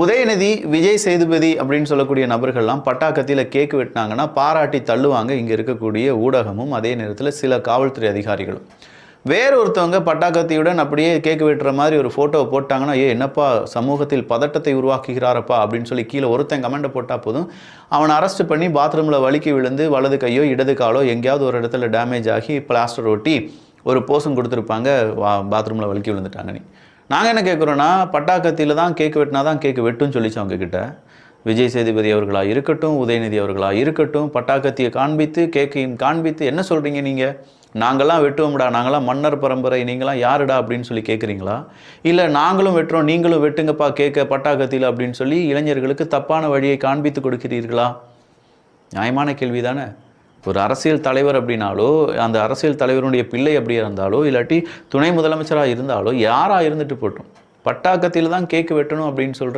உதயநிதி விஜய் சேதுபதி அப்படின்னு சொல்லக்கூடிய நபர்கள்லாம் பட்டாக்கத்தில் கேக்கு வெட்டினாங்கன்னா பாராட்டி தள்ளுவாங்க. இங்கே இருக்கக்கூடிய ஊடகமும் அதே நேரத்தில் சில காவல்துறை அதிகாரிகளும். வேற ஒருத்தவங்க பட்டாக்கத்தியுடன் அப்படியே கேக்கு வெட்டுற மாதிரி ஒரு ஃபோட்டோவை போட்டாங்கன்னா ஏ என்னப்பா சமூகத்தில் பதட்டத்தை உருவாக்குகிறாரப்பா? அப்படின்னு சொல்லி கீழே ஒருத்தன் கமெண்ட்டை போட்டால் போதும். அவனை அரெஸ்ட் பண்ணி பாத்ரூமில் வலிக்கி விழுந்து வலது கையோ இடது காலோ எங்கேயாவது ஒரு இடத்துல டேமேஜ் ஆகி பிளாஸ்டர் ஒட்டி ஒரு போஷன் கொடுத்துருப்பாங்க. வா பாத்ரூமில் வலிக்கி விழுந்துட்டாங்க நீ நாங்கள் என்ன கேட்குறோன்னா பட்டாக்கத்தியில் தான் கேக் வெட்டினா தான் கேக் வெட்டுன்னு சொல்லிச்சு அவங்கக்கிட்ட விஜய் சேதுபதி அவர்களா இருக்கட்டும் உதயநிதி அவர்களா இருக்கட்டும் பட்டாக்கத்தியை காண்பித்து கேக்கையும் காண்பித்து என்ன சொல்கிறீங்க நீங்கள் நாங்களாம் வெட்டுவோம்டா நாங்களாம் மன்னர் பரம்பரை நீங்களாம் யாருடா அப்படின்னு சொல்லி கேட்குறீங்களா இல்லை நாங்களும் வெட்டுறோம் நீங்களும் வெட்டுங்கப்பா கேட்க பட்டாக்கத்தில் அப்படின்னு சொல்லி இளைஞர்களுக்கு தப்பான வழியை காண்பித்து கொடுக்கிறீர்களா? நியாயமான கேள்வி தானே ஒரு அரசியல் தலைவர் அப்படின்னாலோ அந்த அரசியல் தலைவருடைய பிள்ளை அப்படி இருந்தாலோ இல்லாட்டி துணை முதலமைச்சராக இருந்தாலோ யாராக இருந்துட்டு போட்டோம். பட்டாக்கத்தில் தான் கேக்கு வெட்டணும் அப்படின்னு சொல்கிற